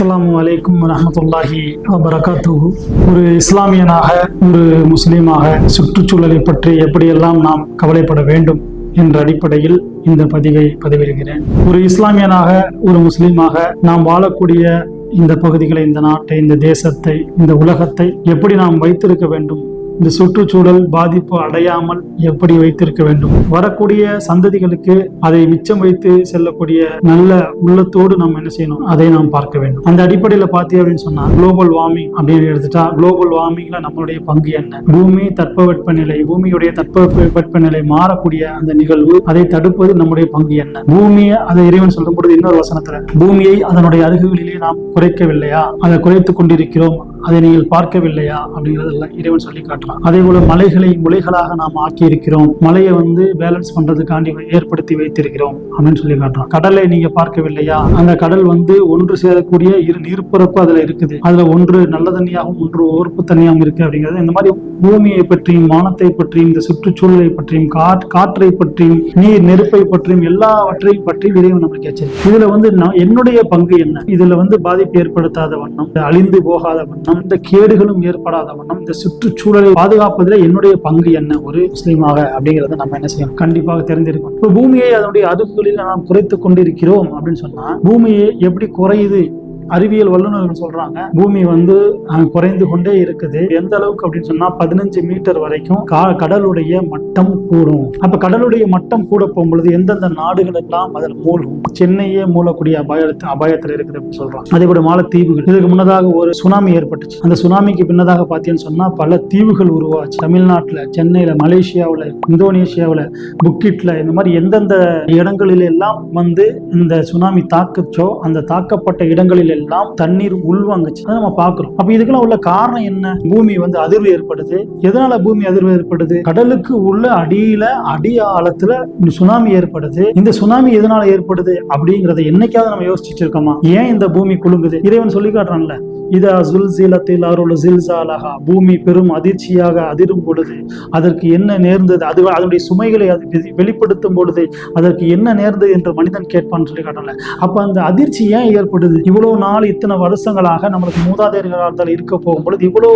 அஸ்லாம் வலைக்கும் வரஹ்மத்துல்லாஹி வபரகாத்துஹு. ஒரு இஸ்லாமியனாக ஒரு முஸ்லீமாக சுற்றுச்சூழலை பற்றி எப்படியெல்லாம் நாம் கவலைப்பட வேண்டும் என்ற அடிப்படையில் இந்த பதிவை பதிவிடுகிறேன். ஒரு இஸ்லாமியனாக ஒரு முஸ்லீமாக நாம் வாழக்கூடிய இந்த பகுதிகளை இந்த நாட்டை இந்த தேசத்தை இந்த உலகத்தை எப்படி நாம் வைத்திருக்க வேண்டும் இந்த சுற்றுச்சூழல் பாதிப்பு அடையாமல் எப்படி வைத்திருக்க வேண்டும்? வரக்கூடிய சந்ததிகளுக்கு அதை மிச்சம் வைத்து செல்லக்கூடிய நல்ல உள்ளத்தோடு நாம் என்ன செய்யணும்? அதை நாம் பார்க்க வேண்டும். அந்த அடிப்படையில் பார்த்தீங்க அப்படின்னு சொன்னா குளோபல் வார்மிங் அப்படின்னு எடுத்துட்டா குளோபல் வார்மிங்ல நம்மளுடைய பங்கு என்ன? பூமி தட்பவெப்பநிலை பூமியுடைய தட்பவெப்பநிலை மாறக்கூடிய அந்த நிகழ்வு அதை தடுப்பது நம்முடைய பங்கு என்ன? பூமியை அதை இறைவன் சொல்லும் பொழுது இன்னொரு வசனத்துல பூமியை அதனுடைய அருகுகளிலே நாம் குறைக்கவில்லையா? அதை குறைத்து கொண்டிருக்கிறோம் அதை நீங்கள் பார்க்கவில்லையா? அப்படிங்கறதெல்லாம் இறைவன் சொல்லி காட்டுறான் அதே போல மலைகளை முலைகளாக நாம் ஆக்கி இருக்கிறோம் மலையை வந்து பேலன்ஸ் பண்றதுக்காண்டி ஏற்படுத்தி வைத்திருக்கிறோம். அப்படின்னு சொல்லி காட்டுறோம் கடலை நீங்க பார்க்கவில்லையா? அந்த கடல் வந்து ஒன்று சேரக்கூடிய இரு நீர்ப்பரப்பு அதுல இருக்குது. அதுல ஒன்று நல்ல தண்ணியாகவும் ஒன்று ஓர்ப்பு தண்ணியாகவும் இருக்கு அப்படிங்கிறது. இந்த மாதிரி பூமியை பற்றியும் வானத்தை பற்றியும் இந்த சுற்றுச்சூழலை பற்றியும் காற்றை பற்றியும் நீர் நெருப்பை பற்றியும் எல்லாவற்றையும் பற்றி இறைவன் நம்மளுக்கு எச்சரிக்கை. இதுல வந்து என்னுடைய பங்கு என்ன? இதுல வந்து பாதிப்பு ஏற்படுத்தாத வண்ணம் அழிந்து போகாத வண்ணம் இந்த கேடுகளும் ஏற்படாத வண்ணம் இந்த சுற்றுச்சூழலை பாதுகாப்பதில் என்னுடைய பங்கு என்ன? ஒரு முஸ்லீமாக அப்படிங்கறத நம்ம என்ன செய்யணும்? கண்டிப்பாக தெரிஞ்சிருக்கணும். இப்போ பூமியை அதனுடைய அடுக்குகளில் நாம் குறைத்து கொண்டிருக்கிறோம் அப்படின்னு சொன்னா பூமியை எப்படி குறையுது? அறிவியல் வல்லுநர்கள் சொல்றாங்க பூமி வந்து குறைந்து கொண்டே இருக்குது. எந்த அளவுக்கு அப்படின்னு சொன்னா பதினஞ்சு மீட்டர் வரைக்கும் கா- கடலுடைய மட்டம் கூடும். அப்ப கடலுடைய மட்டம் கூட போகும்பொழுது எந்தெந்த நாடுகள் எல்லாம் அதில் மூழ்கும்? சென்னையே மூழக்கூடிய அபாயத்து அபாயத்தில் இருக்குது அப்படின்னு சொல்றாங்க. அதே போல மாலத்தீவுகள். இதுக்கு முன்னதாக ஒரு சுனாமி ஏற்பட்டுச்சு. அந்த சுனாமிக்கு பின்னதாக பார்த்தீங்கன்னு சொன்னா பல தீவுகள் உருவாச்சு. தமிழ்நாட்டில் சென்னையில மலேசியாவில் இந்தோனேஷியாவில் புக்கிட்ல இந்த மாதிரி எந்தெந்த இடங்களில் எல்லாம் வந்து இந்த சுனாமி தாக்குச்சோ அந்த தாக்கப்பட்ட இடங்களில் எல்லாம் தண்ணீர் உள்வாங்குச்சு. அதை நம்ம பார்க்கிறோம். அப்ப இதுக்கெல்லாம் உள்ள காரணம் என்ன? பூமி வந்து அதிர்வு ஏற்படுது. எதனால பூமி அதிர்வு ஏற்படுது? கடலுக்கு உள்ள அடியில அடி ஆழத்துல சுனாமி ஏற்படுது. இந்த சுனாமி எதனால ஏற்படுது? அப்படிங்கறத என்னைக்காவது நம்ம யோசிச்சு இருக்கோமா? ஏன் இந்த பூமி குலுங்குது? இறைவன் சொல்லி காட்டுறான்ல இதா சுல்சிலத்தில் அருள் ஜில்சாலஹா பூமி பெரும் அதிர்ச்சியாக அதிரும் பொழுது அதற்கு என்ன நேர்ந்தது? அது அதனுடைய சுமைகளை அது வெளிப்படுத்தும் பொழுது அதற்கு என்ன நேர்ந்தது என்று மனிதன் கேட்பான்னு சொல்லி காட்டல அப்போ அந்த அதிர்ச்சி ஏன் ஏற்படுது? இவ்வளோ நாள் இத்தனை வருஷங்களாக நம்மளுக்கு மூதாதையர்களாக இருக்க போகும் பொழுது இவ்வளோ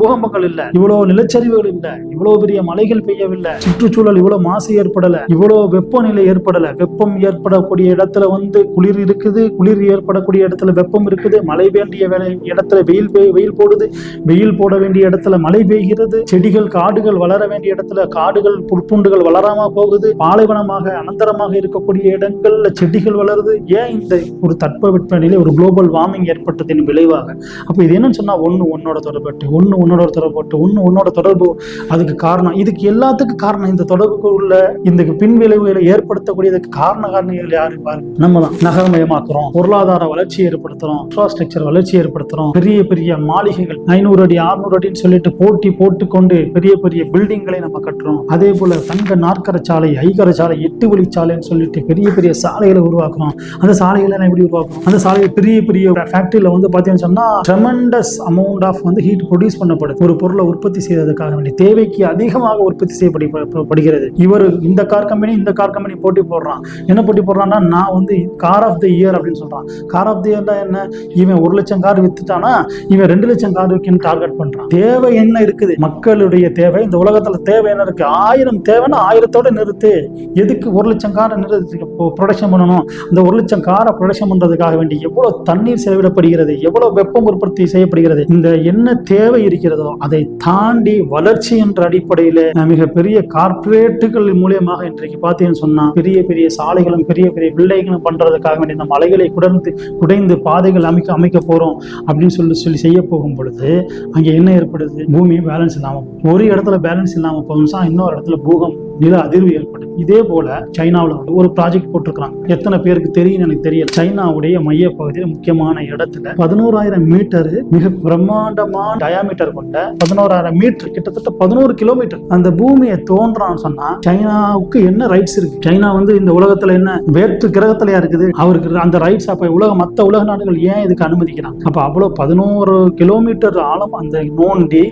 பூகம்பங்கள் இல்லை இவ்வளோ நிலச்சரிவுகள் இல்லை இவ்வளோ பெரிய மலைகள் பெய்யவில்லை சுற்றுச்சூழல் இவ்வளோ மாசு ஏற்படலை இவ்வளோ வெப்பநிலை ஏற்படலை. வெப்பம் ஏற்படக்கூடிய இடத்துல வந்து குளிர் இருக்குது குளிர் ஏற்படக்கூடிய இடத்துல வெப்பம் இருக்குது மழை வேண்டிய வேலை இடத்துல வெயில் வெயில் போடுது. வெயில் போட வேண்டிய இடத்துல மழை பெய்கிறது. செடிகள் காடுகள் வளர வேண்டிய இடத்துல காடுகள் புற்புண்டுகள் வளராம போகுது. பாலைவனமாக அனந்தரமாக இருக்கக்கூடிய இடங்கள்ல செடிகள் வளருது. ஏன் இந்த ஒரு தட்பவெப்பநிலை ஒரு குளோபல் வார்மிங் ஏற்பட்டதின் விளைவாக? அப்போ இது என்னன்னு சொன்னா ஒண்ணு உன்னோட தொடர்பட்டு ஒண்ணு உன்னோட தொடர்பட்டு ஒண்ணு உன்னோட தொடர்பு அதுக்கு காரணம். இதுக்கு எல்லாத்துக்கும் காரணம் இந்த தொடர்புக்கு உள்ள இந்த பின்விளைவுகளை ஏற்படுத்தக்கூடியதுக்கு காரண காரணிகள் யாரு பாருங்க? நம்ம தான். நகரமயமாக்குறோம். பொருளாதார வளர்ச்சி ஏற்படுத்துறோம். இன்ஃப்ராஸ்ட்ரக்சர் வளர்ச்சி ஏற்படுத்துறோம். பெரிய பெரிய மாளிகைகள் ஐநூறு அடி அறுநூறு அடின்னு சொல்லிட்டு போட்டி போட்டுக்கொண்டு பெரிய பெரிய பில்டிங்களை நம்ம கட்டுறோம். அதே போல தங்க நாற்கர சாலை ஐகர சாலை எட்டு வழி சாலைன்னு சொல்லிட்டு பெரிய பெரிய சாலைகளை உருவாக்குறோம். அந்த சாலைகளை நான் எப்படி உருவாக்குறோம்? அந்த சாலையை பெரிய பெரிய ஃபேக்டரியில வந்து பார்த்தீங்கன்னு சொன்னா ட்ரெமண்டஸ் அமௌண்ட் ஆஃப் வந்து ஹீட் ப்ரொடியூஸ் பண்ணப்படுது. ஒரு பொருளை உற்பத்தி செய்வதற்காக வேண்டிய தேவைக்கு அதிகமாக உற்பத்தி செய்யப்படுகிறது இவர் இந்த கார் கம்பெனி இந்த கார் கம்பெனி போட்டி போடுறான். என்ன போட்டி போடுறான்னா நான் வந்து கார் ஆஃப் த இயர் அப்படின்னு சொல்றான். கார் ஆஃப் த இயர்னா என்ன? இவன் ஒரு லட்சம் கார் வித்துட்டானா இவன் ரெண்டு லட்சம் கார் விற்கன்னு டார்கெட் பண்றான். தேவை என்ன இருக்குது? மக்களுடைய தேவை. இந்த உலகத்துல தேவை என்ன இருக்கு? ஆயிரம் தேவைன்னா ஆயிரத்தோட நிறுத்து. எதுக்கு ஒரு லட்சம் காரை நிறுத்தி ப்ரொடக்ஷன் பண்ணணும்? இந்த ஒரு லட்சம் காரை ப்ரொடக்ஷன் பண்றதுக்காக வேண்டி எவ்வளவு தண்ணீர் செலவிடப்படுகிறது? எவ்வளவு வெப்பம் உற்பத்தி செய்யப்படுகிறது? இந்த என்ன தேவை இருக்கிறதோ அதை தாண்டி வளர்ச்சி என்ற அடிப்படையில மிகப்பெரிய கார்ப்பரேட்டுகள் மூலியமாக இன்றைக்கு பார்த்தீங்கன்னு சொன்னா பெரிய பெரிய சாலைகளும் பெரிய பெரிய பில்டிங்களும் பண்றதுக்காக வேண்டி இந்த மலைகளை குடர்ந்து குடைந்து பாதைகள் அமைக்க அமைக்க போறோம். அப்படின்னு சொல்லி சொல்லி செய்ய போகும் பொழுது அங்கே என்ன ஏற்படுது? பூமி பேலன்ஸ் இல்லாமல் ஒரு இடத்துல பேலன்ஸ் இல்லாமல் போகும்னா இன்னொரு இடத்துல பூகம் நில அதிர்வு ஏற்படும் இதே போல சைனாவில் வந்து ஒரு ப்ராஜெக்ட் போட்டிருக்கிறாங்க. எத்தனை பேருக்கு தெரியும் எனக்கு தெரியல. சைனாவுடைய மைய பகுதியில் முக்கியமான இடத்துல பதினோராயிரம் மீட்டர் மிக பிரம்மாண்டமான டயாமீட்டர் கொண்ட பதினோராயிரம் மீட்டர் கிட்டத்தட்ட பதினோரு கிலோமீட்டர் அந்த பூமியை தோன்றான்னு சொன்னா சைனாவுக்கு என்ன ரைட்ஸ் இருக்கு? சைனா வந்து இந்த உலகத்துல என்ன வேற்று கிரகத்திலயா இருக்குது? அவருக்கு அந்த ரைட்ஸ் அப்ப உலக மத்த உலக நாடுகள் ஏன் இதுக்கு அனுமதிக்கிறாங்க? அப்ப அவ்வளவு பதினோரு கிலோமீட்டர் ஆழம் அந்த நோண்டி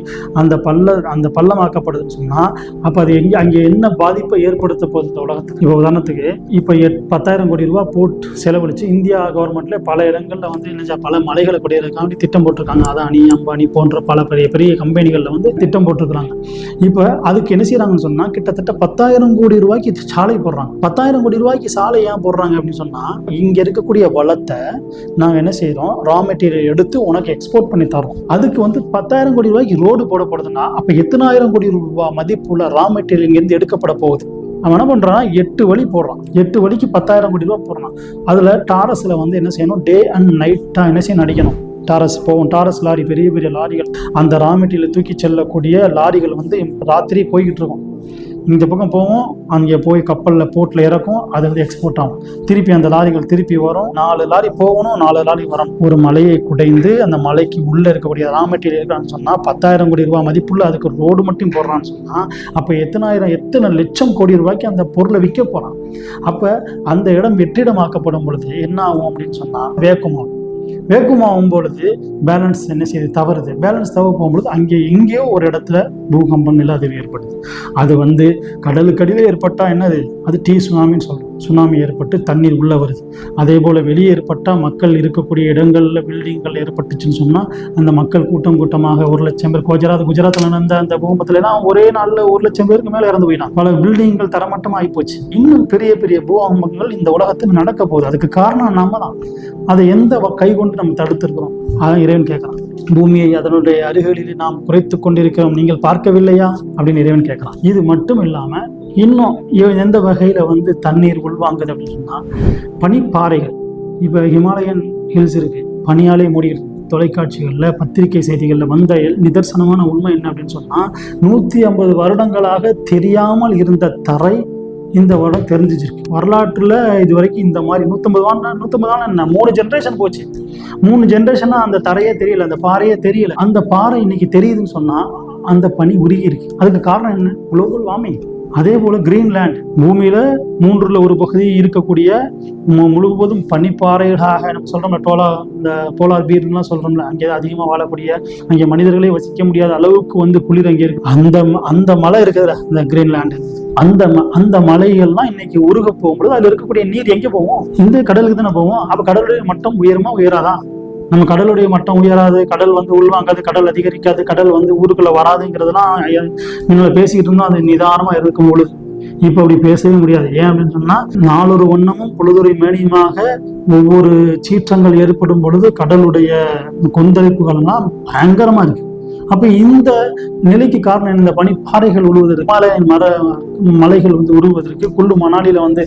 அந்த பள்ள அந்த பள்ளமாக்கப்படுதுன்னு சொன்னா அப்ப அது எங்க அங்கே என்ன பாதிப்பை ஏற்படுத்த போகுது இந்த உலகத்துக்கு. இப்போ உதாரணத்துக்கு இப்போ எட் பத்தாயிரம் கோடி ரூபா போட்டு செலவழிச்சு இந்தியா கவர்மெண்ட்ல பல இடங்கள்ல வந்து என்ன பல மலைகளை குடியிருக்காண்டி திட்டம் போட்டிருக்காங்க. அதானி அம்பானி போன்ற பல பெரிய பெரிய கம்பெனிகளில் வந்து திட்டம் போட்டிருக்கிறாங்க. இப்போ அதுக்கு என்ன செய்யறாங்கன்னு சொன்னா கிட்டத்தட்ட பத்தாயிரம் கோடி ரூபாய்க்கு சாலை போடுறாங்க. பத்தாயிரம் கோடி ரூபாய்க்கு சாலை ஏன் போடுறாங்க அப்படின்னு சொன்னா இங்க இருக்கக்கூடிய வளத்தை நாங்க என்ன செய்கிறோம் ரா மெட்டீரியல் எடுத்து உனக்கு எக்ஸ்போர்ட் பண்ணி தரோம் அதுக்கு வந்து பத்தாயிரம் கோடி ரூபாய்க்கு ரோடு போடப்படுதுன்னா அப்ப எத்தனாயிரம் கோடி ரூபாய் மதிப்புள்ள ரா மெட்டீரியல் இங்கிருந்து எடுக்கப்பட போகுது. அவன் என்ன பண்ணுறான் எட்டு வழி போடுறான். எட்டு வழிக்கு பத்தாயிரம் கோடி ரூபா போடுறான். அதில் டாரஸில் வந்து என்ன செய்யணும்? டே அண்ட் நைட்டாக என்ன செய்யணும்? நடிக்கணும். டாரஸ் போகும். டாரஸ் லாரி பெரிய பெரிய லாரிகள். அந்த ரா மெட்டீரியல் தூக்கி செல்லக்கூடிய லாரிகள் வந்து ராத்திரி போய்கிட்டு இருக்கும். இந்த பக்கம் போவோம் அங்கே போய் கப்பலில் போட்டில் இறக்கும் அது வந்து எக்ஸ்போர்ட் ஆகும். திருப்பி அந்த லாரிகள் திருப்பி வரும். நாலு லாரி போகணும் நாலு லாரி வரும் ஒரு மலையை குடைந்து அந்த மலைக்கு உள்ளே இருக்கக்கூடிய ரா மெட்டீரியல் இருக்கான்னு சொன்னால் பத்தாயிரம் கோடி ரூபாய் மதிப்புள்ள அதுக்கு ரோடு மட்டும் போடுறான்னு சொன்னால் அப்போ எத்தனாயிரம் எத்தனை லட்சம் கோடி ரூபாய்க்கு அந்த பொருளை விற்க போகிறான் அப்போ அந்த இடம் வெற்றிடமாக்கப்படும் பொழுது என்ன ஆகும் அப்படின்னு சொன்னால் வேக்குமாகும் வேக்குமாகும் பொழுது பேலன்ஸ் என்ன செய்யுது தவறுது. பேலன்ஸ் தவறு போகும்பொழுது அங்கே எங்கேயோ ஒரு இடத்துல பூகம்பம் நில அதிர்வு ஏற்படுது அது வந்து கடலுக்கடியில் ஏற்பட்டால் என்னது? அது டீ சுனாமின்னு சொல்கிறோம் சுனாமி ஏற்பட்டு தண்ணீர் உள்ளே வருது. அதே போல் வெளியே ஏற்பட்டால் மக்கள் இருக்கக்கூடிய இடங்களில் பில்டிங்கள் ஏற்பட்டுச்சுன்னு சொன்னால் அந்த மக்கள் கூட்டம் கூட்டமாக ஒரு லட்சம் பேர் குஜராத் குஜராத்தில் நடந்த அந்த பூகம்பத்துலலாம் ஒரே நாளில் ஒரு லட்சம் பேருக்கு மேலே இறந்து போயிட்டான் பல பில்டிங்கள் தரமட்டமாக ஆகிப்போச்சு இன்னும் பெரிய பெரிய பூகம்பங்கள் இந்த உலகத்தில் நடக்க போகுது. அதுக்கு காரணம் நாம தான். அதை எந்த கை கொண்டு நம்ம தடுத்துருக்கிறோம்? அதான் இறைவன் கேட்குறான். பூமியை அதனுடைய அருகிலே நாம் குறைத்து கொண்டிருக்கிறோம். நீங்கள் பார்க்கவில்லையா? அப்படின்னு இறைவன் கேட்கலாம் இது மட்டும் இல்லாமல் இன்னும் எந்த வகையில் வந்து தண்ணீர் உள்வாங்குது அப்படின்னு பனிப்பாறைகள். இப்போ ஹிமாலயன் ஹில்ஸ் இருக்கு. பனியாலே மூடியிருக்கு. தொலைக்காட்சிகளில் பத்திரிகை செய்திகளில் வந்த நிதர்சனமான உண்மை என்ன அப்படின்னு சொன்னால் நூற்றி ஐம்பது வருடங்களாக தெரியாமல் இருந்த தரை இந்த வருடம் தெரிஞ்சிச்சிருக்கு. வரலாற்றில் இது வரைக்கும் இந்த மாதிரி நூற்றம்பது வாரம் நூற்றம்பது வாரம் என்ன? மூணு ஜென்ரேஷன் போச்சு. மூணு ஜென்ரேஷனாக அந்த தரையே தெரியல அந்த பாறையே தெரியல. அந்த பாறை இன்னைக்கு தெரியுதுன்னு சொன்னால் அந்த பனி உருகி இருக்கு. அதுக்கு காரணம் என்ன? குளோபல் வார்மிங் அதே போல கிரீன்லேண்ட் பூமியில மூன்றுல ஒரு பகுதி இருக்கக்கூடிய மு- முழுவதும் பனிப்பாறைகளாக நம்ம சொல்றோம்ல டோலா இந்த போலார் பீர்லாம் சொல்றோம்ல அங்கே அதிகமாக வாழக்கூடிய அங்கே மனிதர்களே வசிக்க முடியாத அளவுக்கு வந்து குளிர் அங்கே இருக்கு. அந்த ம- அந்த மலை இருக்குதுல இந்த கிரீன்லேண்ட் அந்த ம- அந்த மலைகள்லாம் இன்னைக்கு உருக போகும்போது அதுல இருக்கக்கூடிய நீர் எங்க போவோம் இந்த கடலுக்கு தானே போவோம் அப்ப கடலுடைய மட்டம் உயரமா உயராதான் நம்ம கடலுடைய மட்டம் உயராது கடல் வந்து உள்வாங்காது கடல் அதிகரிக்காது கடல் வந்து ஊருக்குள்ள வராதுங்கிறதுலாம் ஐயா, பேசிக்கிட்டு இருந்தோம் அது நிதானமா இருக்கும் பொழுது. இப்ப அப்படி பேசவே முடியாது. ஏன் அப்படின்னு சொன்னா நாலொரு ஒண்ணமும் பொழுதுரை மேனியுமாக ஒவ்வொரு சீற்றங்கள் ஏற்படும் பொழுது கடலுடைய கொந்தளிப்புகள்லாம் பயங்கரமா இருக்கு. அப்ப இந்த நிலைக்கு காரணம் இந்த இந்த பனிப்பாறைகள் உழுவதற்கு ஹிமாலயன் மர மலைகள் வந்து உருவதற்கு குள்ளு மணாலியில வந்து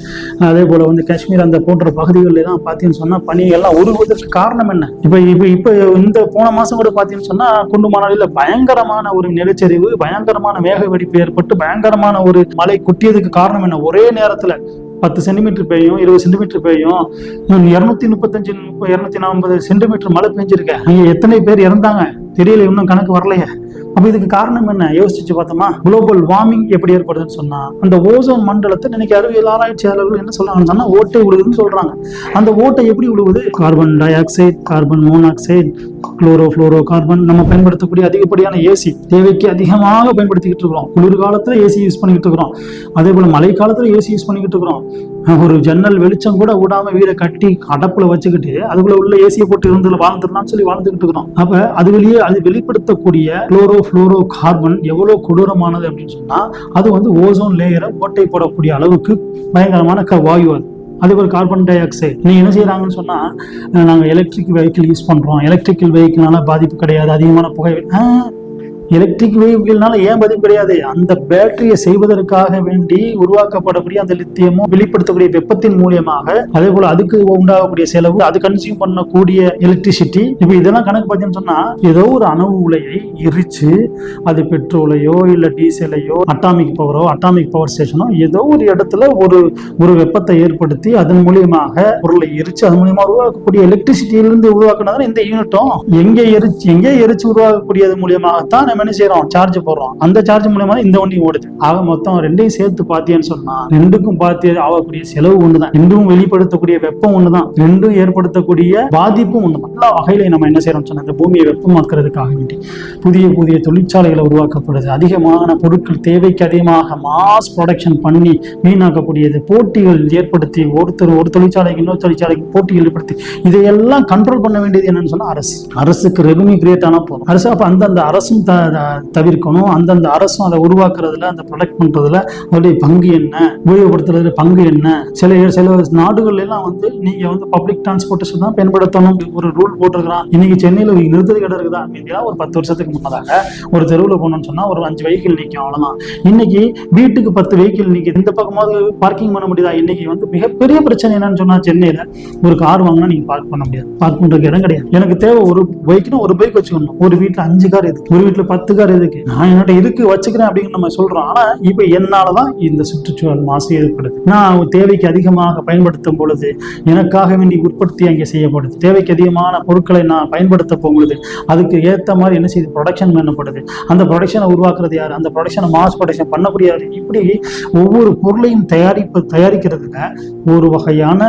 அதே போல வந்து காஷ்மீர் அந்த போன்ற பகுதிகளில் தான் பார்த்தீங்கன்னு சொன்னா பனி எல்லாம் உருவதற்கு காரணம் என்ன? இப்ப இப்ப இப்ப இந்த போன மாசம் கூட பார்த்தீங்கன்னு சொன்னா குண்டு மணாலியில பயங்கரமான ஒரு நிலச்சரிவு பயங்கரமான மேக வெடிப்பு ஏற்பட்டு பயங்கரமான ஒரு மலை குட்டியதுக்கு காரணம் என்ன? ஒரே நேரத்துல பத்து சென்டிமீட்டர் பெய்யும் இருபது சென்டிமீட்டர் பெய்யும். இரநூத்தி முப்பத்தஞ்சு இரநூத்தி நாற்பது சென்டிமீட்டர் மழை பெஞ்சிருக்கேன் எத்தனை பேர் இறந்தாங்க? தெரியல இன்னும் கணக்கு வரலையே. அப்ப இதுக்கு காரணம் என்ன? யோசிச்சு பார்த்தோமா? குளோபல் வார்மிங் எப்படி ஏற்படுதுன்னு சொன்னா அந்த ஓசோன் மண்டலத்தை இன்னைக்கு அறிவியல் ஆராய்ச்சியாளர்கள் என்ன சொல்றாங்கன்னு சொன்னா ஓட்டை விழுகுதுன்னு சொல்றாங்க. அந்த ஓட்டை எப்படி விழுவுது carbon dioxide carbon monoxide chlorofluorocarbon நம்ம பயன்படுத்தக்கூடிய அதிகப்படியான ஏசி தேவைக்கு அதிகமாக பயன்படுத்திக்கிட்டு இருக்கிறோம். குளிர் காலத்துல ஏசி யூஸ் பண்ணிக்கிட்டு இருக்கிறோம். அதே போல மழை காலத்துல ஏசி யூஸ் பண்ணிக்கிட்டு இருக்கிறோம். ஒரு ஜன்னல் வெளிச்சம் கூட விடாம வீடை கட்டி அடப்புல வச்சுக்கிட்டு அதுக்குள்ள உள்ள ஏசியை போட்டு இருந்து வாழ்ந்துடலாம்னு சொல்லி வாழ்ந்துகிட்டு இருக்கிறோம். அப்ப அது வெளியே அது வெளிப்படுத்தக்கூடிய குளோரோ ஃப்ளோரோ கார்பன் எவ்வளோ கொடூரமானது அப்படின்னு சொன்னால் அது வந்து ஓசோன் லேயரை ஓட்டை போடக்கூடிய அளவுக்கு பயங்கரமான க- வாயு அது. அதே போல் கார்பன் டை ஆக்சைடு நீங்கள் என்ன செய்கிறாங்கன்னு சொன்னால் நாங்கள் எலக்ட்ரிக் வெஹிக்கிள் யூஸ் பண்ணுறோம் எலக்ட்ரிக்கல் வெஹிக்கிள்னால பாதிப்பு கிடையாது அதிகமான புகை எலக்ட்ரிக் வெஹிக்கிள்னால ஏன் பதிவு கிடையாது? அந்த பேட்டரியை செய்வதற்காக வேண்டி உருவாக்கப்படக்கூடிய அந்த லித்தியமும் வெளிப்படுத்தக்கூடிய வெப்பத்தின் மூலியமாக அதே போல அதுக்கு உண்டாகக்கூடிய செலவு அது கன்சியூம் பண்ணக்கூடிய எலக்ட்ரிசிட்டி இப்போ இதெல்லாம் கணக்கு பார்த்தீங்கன்னு சொன்னா ஏதோ ஒரு அணு உலையை எரிச்சு அது பெட்ரோலையோ இல்ல டீசலையோ அட்டாமிக் பவரோ அட்டாமிக் பவர் ஸ்டேஷனோ ஏதோ ஒரு இடத்துல ஒரு ஒரு வெப்பத்தை ஏற்படுத்தி அதன் மூலியமாக பொருளை எரிச்சு அதன் மூலியமா உருவாக்கக்கூடிய எலக்ட்ரிசிட்டியிலிருந்து உருவாக்குனது இந்த யூனிட்டும். எங்கே எரிச்சு எங்கே எரிச்சு உருவாக்கக்கூடியது மூலியமாகத்தான் நம்ம என்ன செய்யறோம் சார்ஜ் போடுறோம். அந்த சார்ஜ் மூலயமா இந்த வண்டி ஓடுது. ஆக மொத்தம் ரெண்டையும் சேர்த்து பாத்தியான்னு சொன்னா ரெண்டுக்கும் பார்த்து ஆகக்கூடிய செலவு ஒண்ணுதான். ரெண்டும் வெளிப்படுத்தக்கூடிய வெப்பம் ஒண்ணுதான். ரெண்டும் ஏற்படுத்தக்கூடிய பாதிப்பும் ஒண்ணுதான். எல்லா வகையிலையும் நம்ம என்ன செய்யறோம் சொன்னா இந்த பூமியை வெப்பமாக்குறதுக்காக வேண்டி புதிய புதிய தொழிற்சாலைகளை உருவாக்கப்படுது. அதிகமான பொருட்கள் தேவைக்கு அதிகமாக மாஸ் ப்ரொடக்ஷன் பண்ணி வீணாக்கக்கூடியது. போட்டிகள் ஏற்படுத்தி ஒருத்தர் ஒரு தொழிற்சாலைக்கு இன்னொரு தொழிற்சாலைக்கு போட்டிகள் ஏற்படுத்தி இதையெல்லாம் கண்ட்ரோல் பண்ண வேண்டியது என்னன்னு சொன்னா அரசு. அரசுக்கு ரெவன்யூ கிரியேட் ஆனா போதும். அரசு அப்ப அந்தந்த அரசும் அதை தவிர்க்கணும். அந்தந்த அரசும் அதை உருவாக்குறதுல அந்த ப்ரொடெக்ட் பண்றதுல அவருடைய பங்கு என்ன? உபயோகப்படுத்துறதுல பங்கு என்ன? சில சில நாடுகள்ல எல்லாம் வந்து நீங்க வந்து பப்ளிக் டிரான்ஸ்போர்ட்டேஷன் தான் பயன்படுத்தணும். ஒரு ரூல் போட்டிருக்கிறான். இன்னைக்கு சென்னையில ஒரு நிறுத்தது கடை இருக்குதா? அப்படின்னா ஒரு பத்து வருஷத்துக்கு முன்னதாக ஒரு தெருவில் போகணும்னு சொன்னா ஒரு அஞ்சு வெஹிக்கிள் நிற்கும் அவ்வளவுதான். இன்னைக்கு வீட்டுக்கு பத்து வெஹிக்கிள் நிற்குது இந்த பக்கமாவது பார்க்கிங் பண்ண முடியுதா? இன்னைக்கு வந்து மிகப்பெரிய பிரச்சனை என்னன்னு சொன்னா சென்னையில ஒரு கார் வாங்கினா நீங்க பார்க் பண்ண முடியாது. பார்க் பண்றதுக்கு இடம் கிடையாது. எனக்கு தேவை ஒரு பைக்னா ஒரு பைக் வச்சுக்கணும். ஒரு வீட்டுல அஞ்சு கார் இருக்கு ஒரு வீட்டுல பத்து கார் இதுக்கு நான் என்னோட இருக்கு வச்சுக்கிறேன் அப்படின்னு நம்ம சொல்றோம். ஆனா இப்ப என்னாலதான் இந்த சுற்றுச்சூழல் மாசு ஏற்படுது. நான் தேவைக்கு அதிகமாக பயன்படுத்தும் பொழுது எனக்காக வேண்டி உற்பத்தி அங்கே செய்யப்படுது. தேவைக்கு அதிகமான பொருட்களை நான் பயன்படுத்த போகும்போது அதுக்கு ஏத்த மாதிரி என்ன செய்யுது ப்ரொடக்ஷன் பண்ணப்படுது. அந்த ப்ரொடக்ஷனை உருவாக்குறது யார்? அந்த ப்ரொடக்ஷனை மாஸ் ப்ரொடக்ஷன் பண்ணக்கூடிய முடியாது இப்படி ஒவ்வொரு பொருளையும் தயாரிப்பு தயாரிக்கிறதுல ஒரு வகையான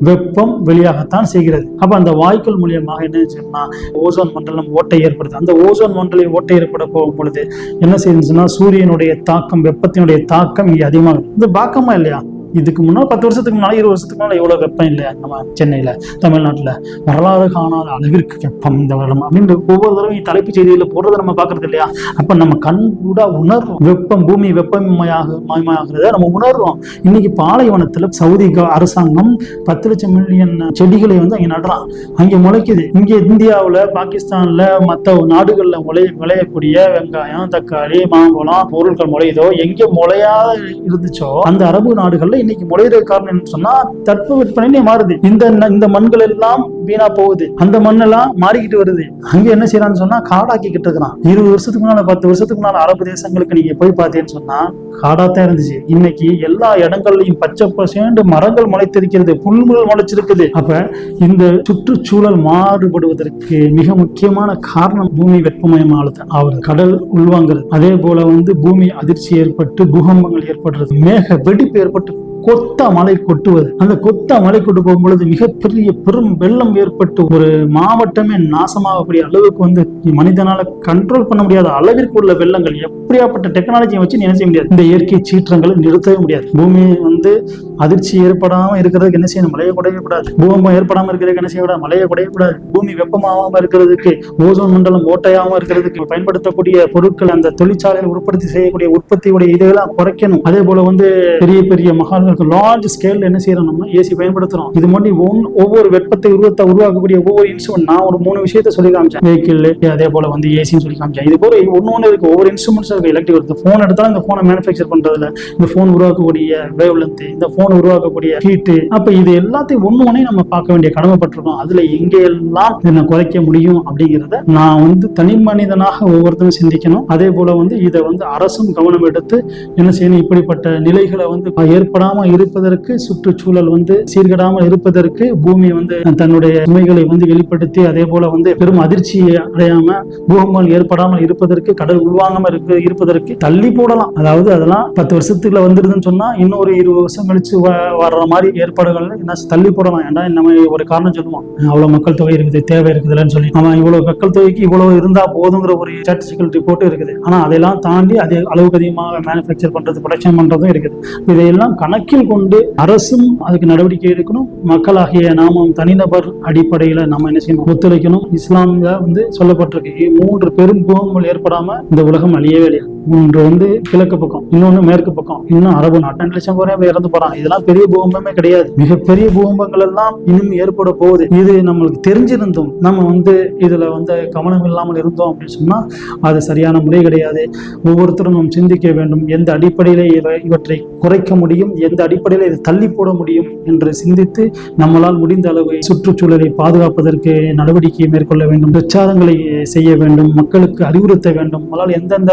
வெப்பம் வெளியாகத்தான் செய்கிறது. அப்ப அந்த வாய்க்குள் மூலியமாக என்ன செய்யணும்னா ஓசோன் மண்டலம் ஓட்டை ஏற்படுது. அந்த ஓசோன் மண்டலம் ஓட்டை ஏற்பட போகும் பொழுது என்ன செய்யுதுன்னா சூரியனுடைய தாக்கம் வெப்பத்தினுடைய தாக்கம் இங்கே அதிகமாக இது பாக்கமா இல்லையா? இதுக்கு முன்னால் பத்து வருஷத்துக்கு முன்னால் இருபது வருஷத்துக்கு முன்னால் எவ்வளோ வெப்பம் இல்லையா? நம்ம சென்னையில் தமிழ்நாட்டில். வரலாறு காணாத அளவிற்கு வெப்பம் இந்த வருடம். அப்படின்ற ஒவ்வொரு தடவையும் தலைப்புச் செய்தியில் போடுறதை நம்ம பார்க்கறது இல்லையா? அப்போ நம்ம கண் கூட உணர்றோம். வெப்பம் பூமி வெப்பமயாக மயமாகிறத நம்ம உணர்றோம். இன்னைக்கு பாலைவனத்தில் சவுதி அரசாங்கம் பத்து லட்சம் மில்லியன் செடிகளை வந்து அங்கே நடுறான். அங்கே முளைக்குது. இங்கே இந்தியாவில் பாகிஸ்தானில் மற்ற நாடுகளில் முளை விளையக்கூடிய வெங்காயம் தக்காளி மாம்பழம் பொருட்கள் முளையுதோ எங்கே முளையாத இருந்துச்சோ அந்த அரபு நாடுகளில் இன்னைக்கு முளையிற காரணம் என்ன சொன்னா தட்பவெப்பநிலை மாறுது. இந்த இந்த மண்கள் எல்லாம் வீணா போகுது. அந்த மண்ணெல்லாம் மாறிக்கிட்டு வருது. அங்க என்ன செய்யறான்னு சொன்னா காடாக்கிக்கிட்டு இருக்கிறான். இருபது வருஷத்துக்கு முன்னால பத்து வருஷத்துக்கு முன்னால அரபு தேசங்களுக்கு நீங்க போய் பார்த்தேன்னு சொன்னா காடாத்தான் இருந்துச்சு. இன்னைக்கு எல்லா இடங்கள்லயும் பச்சை பசேண்டு மரங்கள் முளைத்திருக்கிறது புல்கள் முளைச்சிருக்குது. அப்ப இந்த சுற்றுச்சூழல் மாறுபடுவதற்கு மிக முக்கியமான காரணம் பூமி வெப்பமயமானது அவர் கடல் உள்வாங்கிறது அதே போல வந்து பூமி அதிர்ச்சி ஏற்பட்டு பூகம்பங்கள் ஏற்படுறது மேக வெடிப்பு ஏற்பட்டு கொத்த மலை கொட்டுவது. அந்த கொத்த மலை கொட்டு போகும் பொழுது மிகப்பெரிய பெரும் வெள்ளம் ஏற்பட்டு ஒரு மாவட்டமே நாசமாகக்கூடிய அளவுக்கு வந்து மனிதனால கண்ட்ரோல் பண்ண முடியாத அளவிற்கு உள்ள வெள்ளங்கள் எப்படியாப்பட்ட டெக்னாலஜியை வச்சு நீ என்ன செய்ய முடியாது? இந்த இயற்கை சீற்றங்களை நிறுத்தவே முடியாது. பூமி வந்து அதிர்ச்சி ஏற்படாம இருக்கிறதுக்கு என்ன செய்யணும்? மழையை குடையக்கூடாது பூகம்பம் ஏற்படாம இருக்கிறதுக்கு என்ன செய்யக்கூடாது மழையை குடையக்கூடாது பூமி வெப்பமாகாம இருக்கிறதுக்கு ஓசோன் மண்டலம் ஓட்டையாகவும் இருக்கிறதுக்கு பயன்படுத்தக்கூடிய பொருட்கள் அந்த தொழிற்சாலையில் உற்பத்தி செய்யக்கூடிய உற்பத்தியுடைய இதெல்லாம் குறைக்கணும். அதே போல வந்து பெரிய பெரிய மகால்களுக்கு லார்ஜ் ஸ்கேல்ல என்ன செய்யறோம் நம்ம? ஏசி பயன்படுத்துறோம். இது மாதிரி ஒவ்வொரு- ஒவ்வொரு வெப்பத்தை உருவத்தை உருவாக்கக்கூடிய ஒவ்வொரு இன்ஸ்ட்ருமெண்ட் நான் ஒரு மூணு விஷயத்த சொல்லி காமிச்சேன். வெஹிக்கிள் அதே போல வந்து ஏசின்னு சொல்லி காமிச்சேன். இது போல ஒன்று ஒன்று இருக்கு. ஒவ்வொரு இன்ஸ்ட்ருமெண்ட்ஸ் இருக்கு. எலக்ட்ரிக் இருக்கு ஃபோன் எடுத்தாலும் இந்த ஃபோனை மேனுஃபேக்சர் பண்றதுல இந்த ஃபோன் உருவாக்கக்கூடிய வேவ் லென்த் இந்த ஃபோன் உருவாக்கக்கூடிய ஹீட்டு அப்ப இது எல்லாத்தையும் ஒண்ணு ஒன்னே நம்ம பார்க்க வேண்டிய கடமைப்பட்டிருக்கோம். அதுல எங்கெல்லாம் இதை குறைக்க முடியும் அப்படிங்கிறத நான் வந்து தனி மனிதனாக ஒவ்வொருத்தரும் சிந்திக்கணும். அதே போல வந்து இதை வந்து அரசும் கவனம் எடுத்து என்ன செய்யணும்? இப்படிப்பட்ட நிலைகளை வந்து ஏற்படாம இருப்பதற்கு சுற்றுச்சூழல் வந்து சீர்கெடாமல் இருப்பதற்கு பூமி வந்து தன்னுடைய சுமைகளை வந்து வெளிப்படுத்தி அதே போல வந்து பெரும் அதிர்ச்சியை அடையாம பூகம்பம் ஏற்படாமல் இருப்பதற்கு கடல் உள்வாங்காம இருக்கு இருப்பதற்கு தள்ளி போடலாம். அதாவது அதெல்லாம் பத்து வருஷத்துக்குள்ள வந்துருதுன்னு சொன்னா இன்னொரு இருபது வருஷம் கழிச்சு வ- வர்ற மாதிரி ஏற்பாடுகள் என்ன தள்ளி போடலாம். ஏன்னா நம்ம ஒரு காரணம் சொல்லுவோம். அவ்வளவு மக்கள் தொகை இருக்குது தேவை இருக்குதுலன்னு சொல்லி. அவன் இவ்வளவு மக்கள் தொகைக்கு இவ்வளவு இருந்தா போதுங்கிற ஒரு ஸ்டாட்டிஸ்டிக்கல் ரிப்போர்ட் இருக்குது. ஆனா அதெல்லாம் தாண்டி அது அளவுக்கு அதிகமாக மேனுஃபேக்சர் பண்றது ப்ரொடக்ஷன் பண்றதும் இருக்குது. இதையெல்லாம் கணக்கில் கொண்டு அரசும் அதுக்கு நடவடிக்கை எடுக்கணும். மக்களாகிய நாமும் தனிநபர் அடிப்படையில நம்ம என்ன செய்யணும்? ஒத்துழைக்கணும். இஸ்லாமில் வந்து சொல்லப்பட்டிருக்கு. மூன்று பெரும் பூகங்கள் ஏற்படாம இந்த உலகம் அழியவே இல்லையா ஒன்று வந்து கிழக்கு பக்கம் இன்னொன்னு மேற்கு பக்கம் இன்னும் அரபு நாட்டு. ரெண்டு லட்சம் பேரே இறந்து போறான் இதெல்லாம் பெரிய பூகம்பமே கிடையாது. மிகப்பெரிய பூகம்பங்கள் எல்லாம் இன்னும் ஏற்பட போகுது. இது நம்மளுக்கு தெரிஞ்சிருந்தும் நம்ம வந்து இதுல வந்து கவனம் இல்லாமல் இருந்தோம் அப்படின்னு சொன்னா அது சரியான முறை கிடையாது. ஒவ்வொருத்தரும் நாம் சிந்திக்க வேண்டும். எந்த அடிப்படையில இவை- இவற்றை குறைக்க முடியும்? எந்த அடிப்படையில் இதை தள்ளி போட முடியும்? என்று சிந்தித்து நம்மளால் முடிந்த அளவு சுற்றுச்சூழலை பாதுகாப்பதற்கு நடவடிக்கை மேற்கொள்ள வேண்டும். பிரச்சாரங்களை செய்ய வேண்டும். மக்களுக்கு அறிவுறுத்த வேண்டும். நம்மளால் எந்தெந்த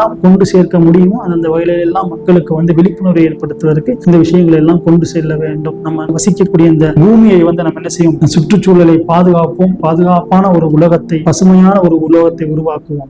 எல்லாம் கொண்டு சேர்க்க முடியுமோ அந்தந்த வகையிலெல்லாம் மக்களுக்கு வந்து விழிப்புணர்வை ஏற்படுத்துவதற்கு இந்த விஷயங்களை எல்லாம் கொண்டு செல்ல வேண்டும். நம்ம வசிக்கக்கூடிய இந்த பூமியை வந்து நம்ம என்ன செய்யும் சுற்றுச்சூழலை பாதுகாப்போம். பாதுகாப்பான ஒரு உலகத்தை பசுமையான ஒரு உலகத்தை உருவாக்குவோம்.